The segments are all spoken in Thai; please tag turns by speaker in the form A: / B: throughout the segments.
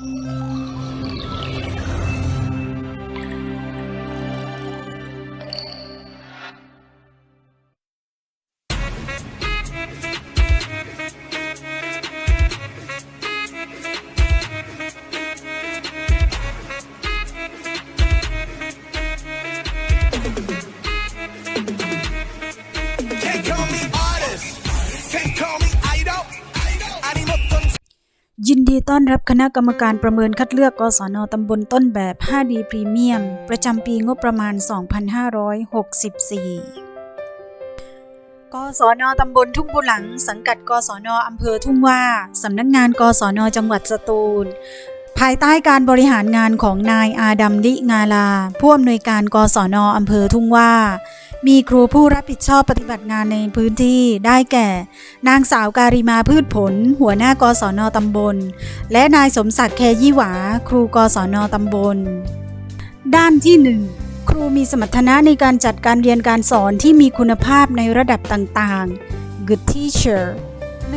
A: Música
B: ยินดีต้อนรับคณะกรรมการประเมินคัดเลือก กศน ตำบลต้นแบบ 5D พรีเมียม ประจำปีงบประมาณ 2564 กศน ตำบลทุ่งบุหลัง สังกัด กศน อำเภอทุ่งว่า สำนักงาน กศน จังหวัดสตูล ภายใต้การบริหารงานของนายอาดัมลิงาลา ผู้อำนวยการ กศน อำเภอทุ่งว่า มีครูผู้รับผิดชอบปฏิบัติงานในพื้นที่ได้แก่ นางสาวการิมาพืชผล หัวหน้ากศนตำบล และนายสมศักดิ์แคยี่หวา ครูกศนตำบล ด้านที่ 1 ครูมีสมรรถนะในการจัดการเรียนการสอนที่มีคุณภาพในระดับต่างๆ Good teacher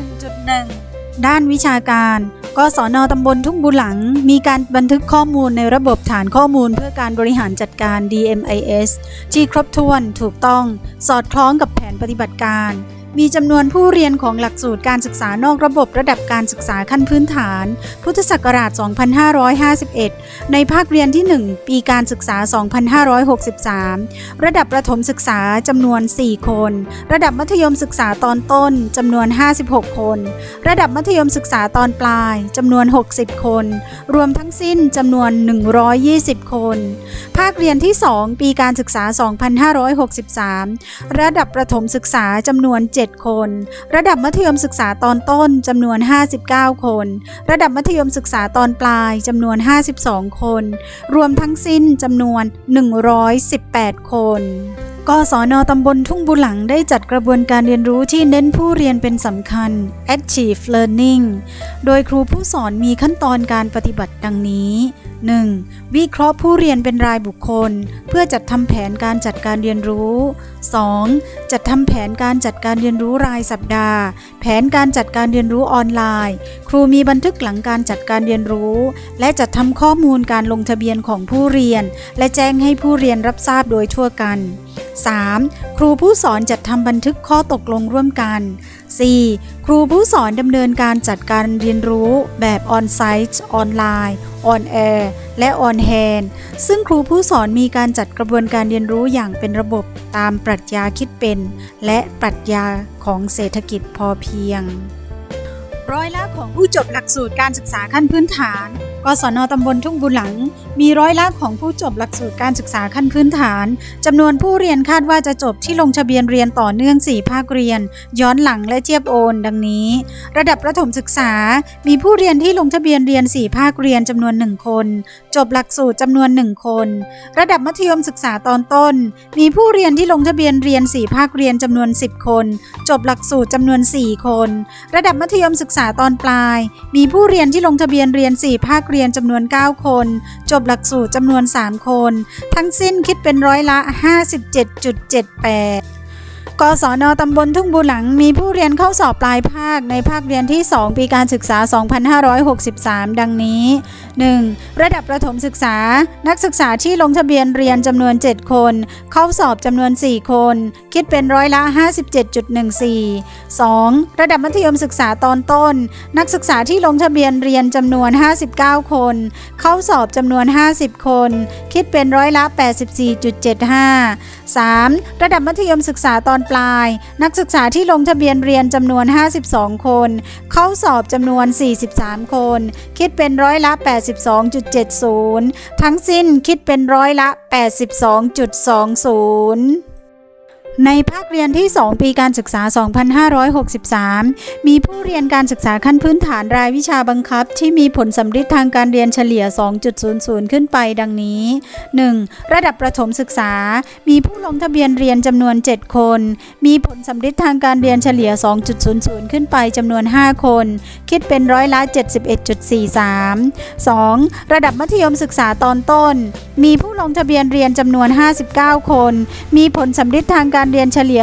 B: 1.1 ด้านวิชาการ กศนตำบลทุ่งบุหลัง มีการบันทึกข้อมูลในระบบฐานข้อมูลเพื่อการบริหารจัดการ DMIS ที่ครบถ้วนถูกต้อง สอดคล้องกับแผนปฏิบัติการ มีจำนวนผู้เรียนของหลักสูตรการศึกษานอกระบบระดับการศึกษาขั้นพื้นฐาน พุทธศักราช 2551 ในภาคเรียนที่ 1 ปีการศึกษา 2563 ระดับประถมศึกษาจำนวน 4 คน ระดับมัธยมศึกษาตอนต้นจำนวน 56 คน ระดับมัธยมศึกษาตอนปลายจำนวน 60 คน รวมทั้งสิ้นจำนวน 120 คน ภาคเรียนที่ 2 ปีการศึกษา 2563 ระดับประถมศึกษาจำนวน7 คน ระดับมัธยมศึกษาตอนต้นจำนวน 59 คน ระดับมัธยมศึกษาตอนปลายจำนวน 52 คน รวมทั้งสิ้นจำนวน 118 คน กศนตำบลทุ่งบุหลังได้จัดกระบวนการเรียนรู้ที่เน้นผู้เรียนเป็นสำคัญ Active Learning โดยครูผู้สอนมีขั้นตอนการปฏิบัติดังนี้ 1. วิเคราะห์ผู้เรียนเป็นรายบุคคล เพื่อจัดทำแผนการจัดการเรียนรู้ 2. จัดทำแผนการจัดการเรียนรู้รายสัปดาห์ แผนการจัดการเรียนรู้ออนไลน์ ครูมีบันทึกหลังการจัดการเรียนรู้ และจัดทำข้อมูลการลงทะเบียนของผู้เรียน และแจ้งให้ผู้เรียนรับทราบโดยทั่วกัน 3. ครูผู้สอนจัดทำบันทึกข้อตกลงร่วมกัน 4. ครูผู้สอนดำเนินการจัดการเรียนรู้แบบออนไซต์ออนไลน์ออนแอร์และออนแฮนซึ่งครูผู้สอนมีการจัดกระบวนการเรียนรู้อย่างเป็นระบบตามปรัชญาคิดเป็น และปรัชญาของเศรษฐกิจพอเพียง ร้อยละของผู้จบหลักสูตรการศึกษาขั้นพื้นฐานกศนตำบลทุ่งบุหลัง มีร้อยละของผู้จบหลักสูตรการศึกษาขั้นพื้นฐานจำนวนผู้เรียนคาดว่าจะจบที่ลงทะเบียนเรียนต่อเนื่อง 4 ภาคเรียน ย้อนหลังและเทียบโอน ดังนี้ ระดับประถมศึกษา มีผู้เรียนที่ลงทะเบียนเรียน 4 ภาคเรียนจำนวน 1 คน จบหลักสูตรจำนวน 1 คน ระดับมัธยมศึกษาตอนต้น มีผู้เรียนที่ลงทะเบียนเรียน 4 ภาคเรียนจำนวน 10 คน จบหลักสูตรจำนวน 4 คน ระดับมัธยมศึกษาตอนปลาย มีผู้เรียนที่ลงทะเบียนเรียน 4 ภาคเรียนจำนวน 9 คน จบหลักสูตรจำนวน 3 คน ทั้งสิ้นคิดเป็นร้อยละ 57.78 กศนตำบลทุ่งบูหลัง มีผู้เรียนเข้าสอบปลายภาคในภาคเรียนที่ 2 ปีการศึกษา 2563 ดังนี้ 1. ระดับประถมศึกษา นักศึกษาที่ลงทะเบียนเรียนจำนวน 7 คน เข้าสอบจำนวน 4 คน คิดเป็นร้อยละ 57.14 2. ระดับมัธยมศึกษาตอนต้น นักศึกษาที่ลงทะเบียนเรียนจำนวน 59 คน เข้าสอบจำนวน 50 คน คิดเป็นร้อยละ 84.75 3. ระดับมัธยมศึกษาตอนปลาย นักศึกษาที่ลงทะเบียนเรียนจำนวน 52 คน เข้าสอบจำนวน 43 คน คิดเป็นร้อยละ 82.70 ทั้งสิ้นคิดเป็นร้อยละ 82.20 ในภาคเรียนที่ 2 ปีการศึกษา 2563 มีผู้เรียนการศึกษาขั้นพื้นฐานรายวิชาบังคับ ที่มีผลสำฤทธิ์ทางการเรียนเฉลี่ย 2.00 ขึ้นไปดังนี้ 1. ระดับประถมศึกษา มีผู้ลงทะเบียนเรียนจำนวน 7 คน มีผลสำฤทธิ์ทางการเรียนเฉลี่ย 2.00 ขึ้นไปจำนวน 5 คน คิดเป็นร้อยละ 71.43 2. ระดับมัธยมศึกษาตอนต้น มีผู้ลงทะเบียนเรียนจำนวน 59 คน มีผลสำฤทธิ์ทางการเรียนเฉลี่ย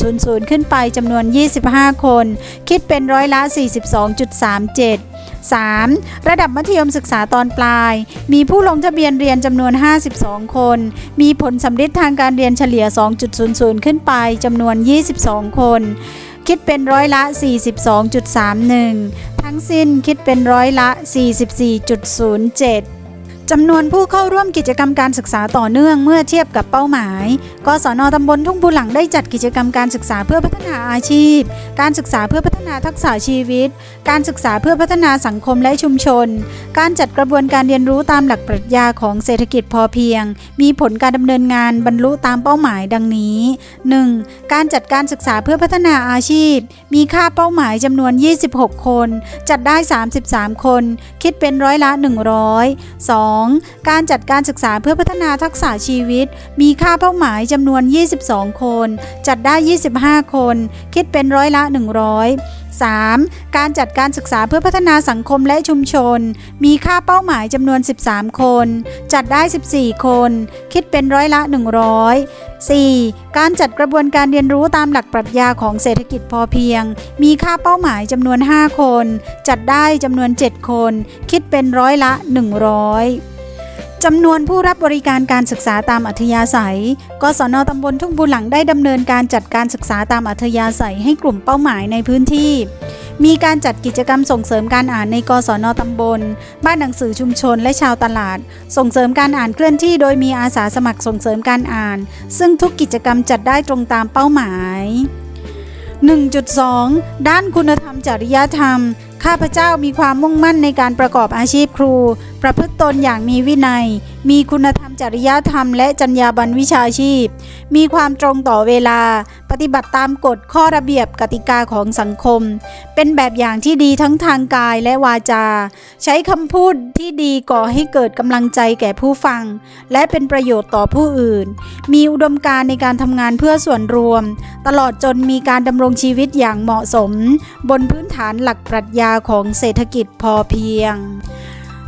B: 2.00 ขึ้นไปจำนวน 25 คน คิดเป็นร้อยละ 42.37 3. ระดับมัธยมศึกษาตอนปลาย มีผู้ลงทะเบียนเรียนจำนวน 52 คน มีผลสำลิดทางการเรียนเฉลี่ย 2.00 ขึ้นไปจำนวน 22 คน คิดเป็นร้อยละ 42.31 ทั้งสิ้นคิดเป็นร้อยละ 44.07 จำนวนผู้เข้าร่วมกิจกรรมการศึกษาต่อเนื่องเมื่อเทียบกับเป้าหมาย กศนตำบลทุ่งบูหลังได้จัดกิจกรรมการศึกษาเพื่อพัฒนาอาชีพ การศึกษาเพื่อพัฒนาทักษะชีวิต การศึกษาเพื่อพัฒนาสังคมและชุมชน การจัดกระบวนการเรียนรู้ตามหลักปรัชญาของเศรษฐกิจพอเพียง มีผลการดำเนินงานบรรลุตามเป้าหมายดังนี้ 1. การจัดการศึกษาเพื่อพัฒนาอาชีพ มีค่าเป้าหมายจำนวน 26 คน จัดได้ 33 คน คิดเป็นร้อยละ 100 2. การจัดการศึกษาเพื่อพัฒนาทักษะชีวิต มีค่าเป้าหมายจำนวน 22 คน จัดได้ 25 คน คิดเป็นร้อยละ 100 3. การจัดการศึกษาเพื่อพัฒนาสังคมและชุมชน มีค่าเป้าหมายจำนวน 13 คน จัดได้ 14 คน คิดเป็นร้อยละ 100 4. การจัดกระบวนการเรียนรู้ตามหลักปรัชญาของเศรษฐกิจพอเพียง มีค่าเป้าหมายจำนวน 5 คน จัดได้จำนวน 7 คน คิดเป็นร้อยละ 100 จำนวนผู้รับบริการการศึกษาตามอัธยาศัย กศนตำบลทุ่งบุหลังได้ดำเนินการจัดการศึกษาตามอัธยาศัยให้กลุ่มเป้าหมายในพื้นที่ มีการจัดกิจกรรมส่งเสริมการอ่านในกศนตำบล บ้านหนังสือชุมชนและชาวตลาด ส่งเสริมการอ่านเคลื่อนที่โดยมีอาสาสมัครส่งเสริมการอ่าน ซึ่งทุกกิจกรรมจัดได้ตรงตามเป้าหมาย 1.2 ด้านคุณธรรมจริยธรรม ข้าพเจ้ามีความมุ่งมั่นในการประกอบอาชีพครู ประพฤติตนอย่างมีวินัย มีคุณธรรมจริยธรรมและจรรยาบรรณวิชาชีพ มีความตรงต่อเวลา ปฏิบัติตามกฎข้อระเบียบกติกาของสังคม เป็นแบบอย่างที่ดีทั้งทางกายและวาจา ใช้คำพูดที่ดีก่อให้เกิดกำลังใจแก่ผู้ฟัง และเป็นประโยชน์ต่อผู้อื่น มีอุดมการในการทำงานเพื่อส่วนรวม ตลอดจนมีการดำรงชีวิตอย่างเหมาะสม บนพื้นฐานหลักปรัชญาของเศรษฐกิจพอเพียง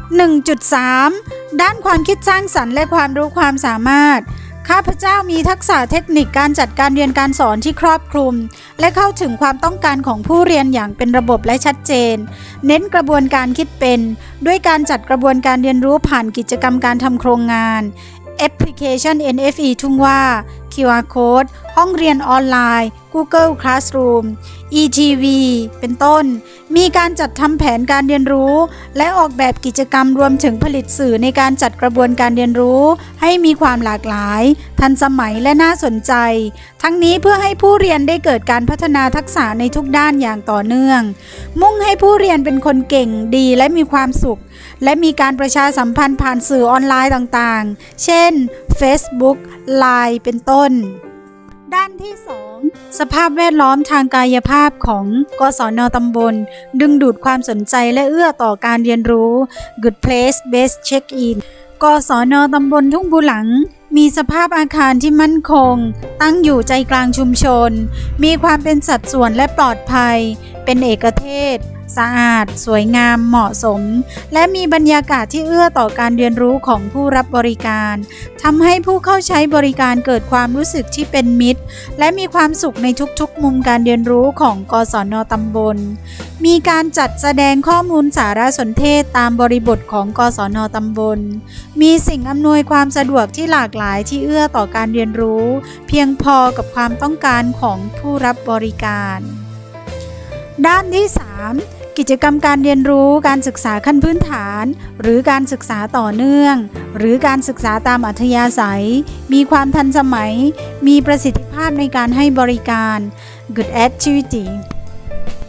B: 1.3 ด้านความคิดสร้างสรรค์และความรู้ความสามารถ ข้าพเจ้ามีทักษะเทคนิคการจัดการเรียนการสอนที่ครอบคลุม และเข้าถึงความต้องการของผู้เรียนอย่างเป็นระบบและชัดเจน เน้นกระบวนการคิดเป็น ด้วยการจัดกระบวนการเรียนรู้ผ่านกิจกรรมการทำโครงงานแอปพลิเคชัน NFE ทุ่งว่า QR Code ห้องเรียนออนไลน์ Google Classroom ETV เป็นต้น มีการจัดทำแผนการเรียนรู้ และออกแบบกิจกรรมรวมถึงผลิตสื่อในการจัดกระบวนการเรียนรู้ ให้มีความหลากหลาย ทันสมัยและน่าสนใจ ทั้งนี้เพื่อให้ผู้เรียนได้เกิดการพัฒนาทักษะในทุกด้านอย่างต่อเนื่อง มุ่งให้ผู้เรียนเป็นคนเก่งดีและมีความสุข และมีการประชาสัมพันธ์ผ่านสื่อออนไลน์ต่างๆ เช่น Facebook Line เป็นต้น ด้านที่ 2 สภาพแวดล้อมทางกายภาพของกศนตำบล ดึงดูดความสนใจและเอื้อต่อการเรียนรู้ Good Place Best Check-in กศนตำบลทุ่งบุหลัง มีสภาพอาคารที่มั่นคง ตั้งอยู่ใจกลางชุมชน มีความเป็นสัดส่วนและปลอดภัย เป็นเอกเทศ สะอาด สวยงาม เหมาะสม และมีบรรยากาศที่เอื้อต่อการเรียนรู้ของผู้รับบริการทำให้ผู้เข้าใช้บริการเกิดความรู้สึกที่เป็นมิตร และมีความสุขในทุกๆ มุมการเรียนรู้ของกศนตำบล มีการจัดแสดงข้อมูลสารสนเทศตามบริบทของกศนตำบล มีสิ่งอำนวยความสะดวกที่หลากหลายที่เอื้อต่อการเรียนรู้ เพียงพอกับความต้องการของผู้รับบริการ ด้านที่ 3 กิจกรรมการเรียนรู้การศึกษาขั้นพื้นฐาน หรือการศึกษาต่อเนื่อง หรือการศึกษาตามอัธยาศัย มีความทันสมัย มีประสิทธิภาพในการให้บริการ Good Activity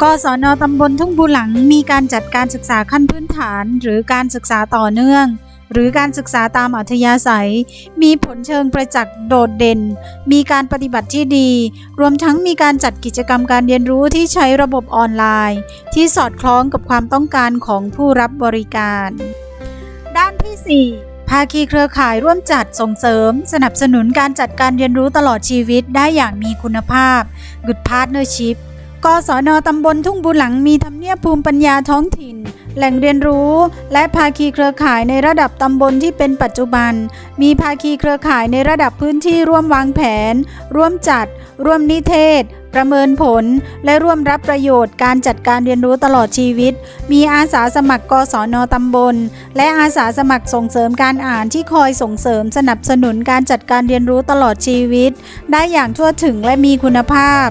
B: กศนตำบลทุ่งบูหลังมีการจัดการศึกษาขั้นพื้นฐาน หรือการศึกษาต่อเนื่อง หรือการศึกษาตามอัธยาศัย มีผลเชิงประจักษ์โดดเด่น มีการปฏิบัติที่ดี รวมทั้งมีการจัดกิจกรรมการเรียนรู้ที่ใช้ระบบออนไลน์ ที่สอดคล้องกับความต้องการของผู้รับบริการ ด้านที่ 4ภาคีเครือข่ายร่วมจัดส่งเสริม สนับสนุนการจัดการเรียนรู้ตลอดชีวิตได้อย่างมีคุณภาพ Good Partnership กศนตำบลทุ่งบุหลังมีทำเนียบภูมิปัญญาท้องถิ่น แหล่งเรียนรู้ และภาคีเครือข่ายในระดับตำบลที่เป็นปัจจุบัน มีภาคีเครือข่ายในระดับพื้นที่ร่วมวางแผน ร่วมจัด ร่วมนิเทศ ประเมินผล และร่วมรับประโยชน์การจัดการเรียนรู้ตลอดชีวิต มีอาสาสมัครกศนตำบล และอาสาสมัครส่งเสริมการอ่านที่คอยส่งเสริมสนับสนุนการจัดการเรียนรู้ตลอดชีวิต ได้อย่างทั่วถึงและมีคุณภาพ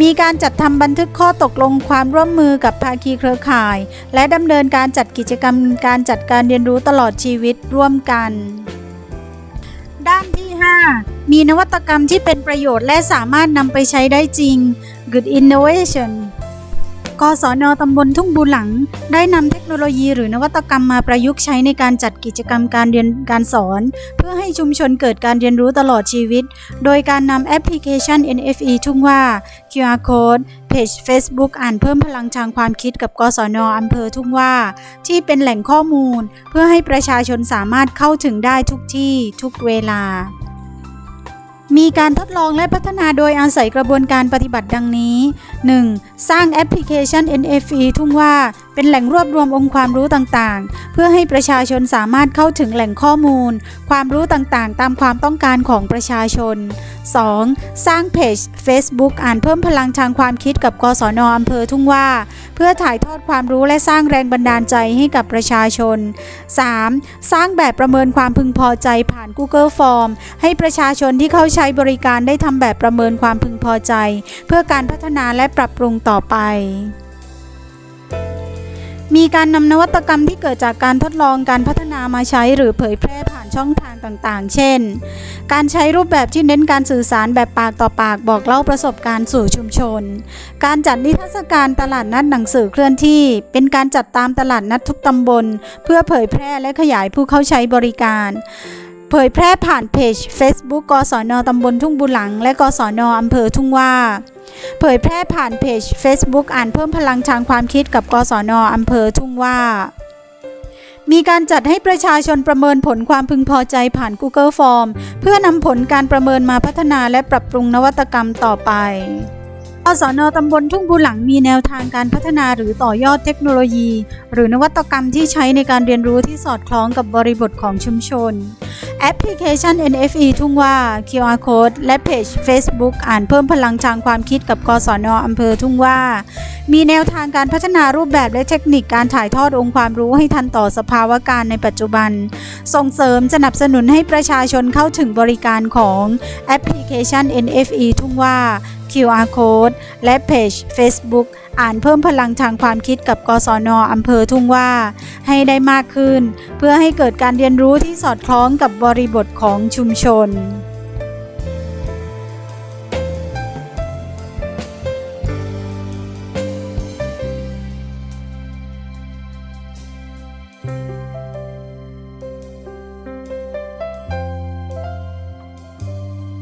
B: มีการจัดทำบันทึกข้อตกลงความร่วมมือกับภาคีเครือข่าย และดำเนินการจัดกิจกรรมการจัดการเรียนรู้ตลอดชีวิตร่วมกัน ด้านที่ 5 มีนวัตกรรมที่เป็นประโยชน์และสามารถนำไปใช้ได้จริง Good Innovation กศนตำบลทุ่งบูหลัง ได้นำเทคโนโลยีหรือนวัตกรรมมาประยุกต์ใช้ในการจัดกิจกรรมการเรียนการสอน เพื่อให้ชุมชนเกิดการเรียนรู้ตลอดชีวิต โดยการนำแอปพลิเคชัน NFE ทุ่งว่า QR Code เพจ Facebook อ่านเพิ่มพลังทางความคิดกับกศนอำเภอทุ่งว่า ที่เป็นแหล่งข้อมูล เพื่อให้ประชาชนสามารถเข้าถึงได้ทุกที่ทุกเวลามีการทดลองและพัฒนาโดยอาศัยกระบวนการปฏิบัติดังนี้ 1. สร้างแอปพลิเคชัน NFE ทุ่งว่าเป็นแหล่งรวบรวมองค์ความรู้ต่างๆ เพื่อให้ประชาชนสามารถเข้าถึงแหล่งข้อมูล ความรู้ต่างๆ ตามความต้องการของประชาชน 2. สร้างเพจ Facebook อ่านเพิ่มพลังทางความคิดกับกศนอำเภอทุ่งว่า เพื่อถ่ายทอดความรู้และสร้างแรงบันดาลใจให้กับประชาชน 3. สร้างแบบประเมินความพึงพอใจผ่าน Google Form ให้ประชาชนที่เข้าใช้บริการได้ทำแบบประเมินความพึงพอใจ เพื่อการพัฒนาและปรับปรุงต่อไป มีการนำนวัตกรรมที่เกิดจากการทดลองการพัฒนามาใช้หรือเผยแพร่ผ่านช่องทางต่างๆ เช่น การใช้รูปแบบที่เน้นการสื่อสารแบบปากต่อปากบอกเล่าประสบการณ์สู่ชุมชน การจัดนิทรรศการตลาดนัดหนังสือเคลื่อนที่ เป็นการจัดตามตลาดนัดทุกตำบล เพื่อเผยแพร่และขยายผู้เข้าใช้บริการเผยแพร่ผ่านเพจ Facebook กศนตำบลทุ่งบุหลัง และกศนอำเภอทุ่งว่า เผยแพร่ผ่านเพจ Facebook อ่านเพิ่มพลังทางความคิดกับกศนอำเภอทุ่งว่ามีการจัดให้ประชาชนประเมินผลความพึงพอใจผ่าน Google Form เพื่อนำผลการประเมินมาพัฒนาและปรับปรุงนวัตกรรมต่อไปอสนตำบลทุ่งบูหลังมีแนวทางการพัฒนาหรือต่อยอดเทคโนโลยี หรือนวัตกรรมที่ใช้ในการเรียนรู้ที่สอดคล้องกับบริบทของชุมชน แอปพลิเคชัน NFE ทุ่งว่า QR Code และเพจ Facebook อ่านเพิ่มพลังทางความคิดกับกศนอำเภอทุ่งว่า มีแนวทางการพัฒนารูปแบบและเทคนิคการถ่ายทอดองค์ความรู้ให้ทันต่อสภาวะการในปัจจุบัน ส่งเสริมสนับสนุนให้ประชาชนเข้าถึงบริการของแอปพลิเคชัน NFE ทุ่งว่า QR Code และเพจ Facebook อ่านเพิ่มพลังทางความคิดกับกศนอำเภอทุ่งว่า ให้ได้มากขึ้น เพื่อให้เกิดการเรียนรู้ที่สอดคล้องกับบริบทของชุมชน